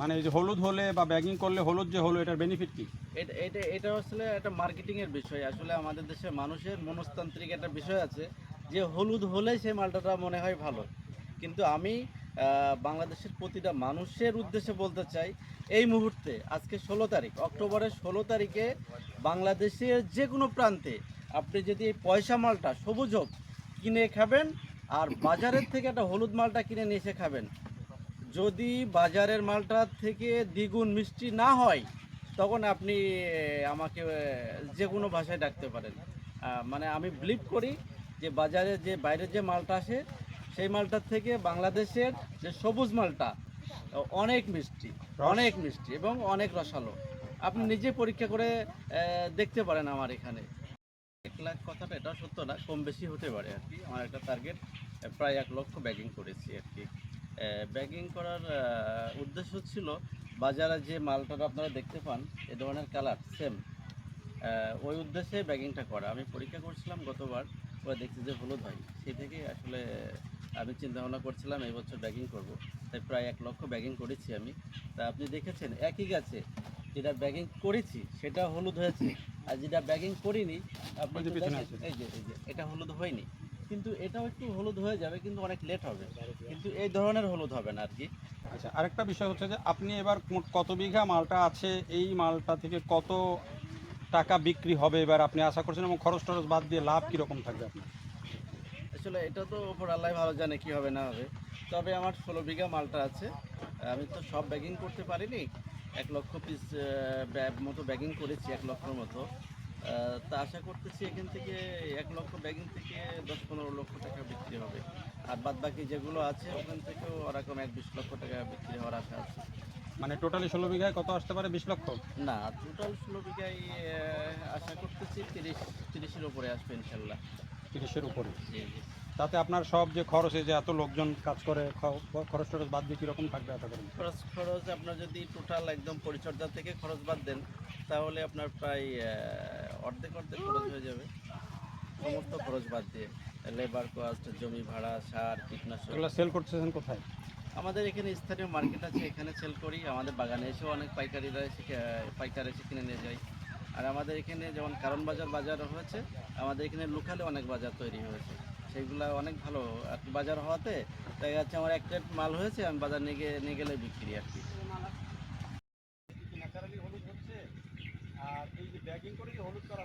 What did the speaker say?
মানে এই যে হলুদ হলে বা ব্যাগিং করলে হলুদ যে হলো, এটার বেনিফিট কি? এটা এটা আসলে একটা মার্কেটিংয়ের বিষয়। আসলে আমাদের দেশে মানুষের মনস্তান্ত্রিক একটা বিষয় আছে যে হলুদ হলেই সেই মালটাটা মনে হয় ভালো। কিন্তু আমি বাংলাদেশের প্রতিটা মানুষের উদ্দেশ্যে বলতে চাই, এই মুহূর্তে, আজকে ষোলো তারিখ, অক্টোবরের ষোলো তারিখে বাংলাদেশের যে কোনো প্রান্তে আপনি যদি এই পয়সা মালটা সবুজ হোক কিনে খাবেন আর বাজারের থেকে একটা হলুদ মালটা কিনে নিয়ে এসে খাবেন যদি বাজারের মালটার থেকে দ্বিগুণ মিষ্টি না হয়, তখন আপনি আমাকে যে কোনো ভাষায় ডাকতে পারেন। মানে আমি বিলিভ করি যে বাজারে যে বাইরের যে মালটা আসে, সেই মালটার থেকে বাংলাদেশের যে সবুজ মালটা, অনেক মিষ্টি অনেক মিষ্টি এবং অনেক রসালো। আপনি নিজে পরীক্ষা করে দেখতে পারেন আমার এখানে। এক লাখ কথাটা এটা সত্য না, কম বেশি হতে পারে আর কি। আমার একটা টার্গেট প্রায় এক লক্ষ ব্যাগিং করেছি আর কি। ব্যাগিং করার উদ্দেশ্য ছিল বাজারে যে মালটা আপনারা দেখতে পান এ ধরনের কালার সেম ওই উদ্দেশ্যে ব্যাগিংটা করা। আমি পরীক্ষা করছিলাম গতবার ওরা দেখছি যে হলুদ হয় সেই থেকে আসলে আমি চিন্তা ভাবনা করছিলাম এই বছর ব্যাগিং করব। তাই প্রায় এক লক্ষ ব্যাগিং করেছি আমি। তা আপনি দেখেছেন একই গাছে যেটা ব্যাগিং করেছি সেটা হলুদ হয়েছে। আর যেটা ব্যাগিং করিনি আপনি যে এই যে এটা হলুদ হয়নি। কিন্তু এটাও একটু হলুদ হয়ে যাবে কিন্তু অনেক লেট হবে। কিন্তু এই ধরনের হলুদ হবে না আর কি আচ্ছা আরেকটা বিষয় হচ্ছে যে আপনি এবার কত বিঘা মালটা আছে এই মালটা থেকে কত টাকা বিক্রি হবে এবার আপনি আশা করছেন এবং খরচ টরচ বাদ দিয়ে লাভ কীরকম থাকবে আপনার? আসলে এটা তো ওপর আল্লাহ ভালো জানে কি হবে না হবে। তবে আমার ষোলো বিঘা মালটা আছে। আমি তো সব ব্যাগিং করতে পারিনি। এক লক্ষ পিস মতো ব্যাগিং করেছি এক লক্ষর মতো। তা আশা করতেছি এখান থেকে এক লক্ষ ব্যাগিং থেকে দশ পনেরো লক্ষ টাকা বিক্রি হবে। আর বাদ বাকি যেগুলো আছে ওখান থেকেও ওরকম এক বিশ লক্ষ টাকা বিক্রি হওয়ার আশা আছে। মানে টোটালি ষোলো বিঘায় কত আসতে পারে? বিশ লক্ষ? না টোটাল ষোলো বিঘায় আশা করতেছি তিরিশ তিরিশের উপরে আসবে ইনশাল্লাহ। তিরিশের উপরে? জি জি। তাতে আপনার সব যে খরচে যে এত লোকজন কাজ করে খরচ টরচ বাদ দিয়ে কীরকম থাকবে আশা করেন খরচ খরচ আপনার যদি টোটাল একদম পরিচর্যা থেকে খরচ বাদ দেন তাহলে আপনার প্রায় অর্ধেক অর্ধেক খরচ হয়ে যাবে। সমস্ত খরচ বাদ দিয়ে। লেবার কস্ট জমি ভাড়া সার কীটনাশক। এগুলো সেল করতেছেন কোথায়? আমাদের এখানে স্থানীয় মার্কেট আছে এখানে সেল করি। আমাদের বাগানে এসেও অনেক পাইকারিরা এসে পাইকার এসে কিনে নিয়ে যায়। আর আমাদের এখানে যেমন কারণ বাজার বাজার হয়েছে আমাদের এখানে লোকালে অনেক বাজার তৈরি হয়েছে। সেগুলা অনেক ভালো আর কি বাজার হওয়াতে দেখা যাচ্ছে আমার এক প্লেট মাল হয়েছে, আমি বাজার নিয়ে গিয়ে নিয়ে গেলে বিক্রি আর কি। আর যে করে হলুদ করা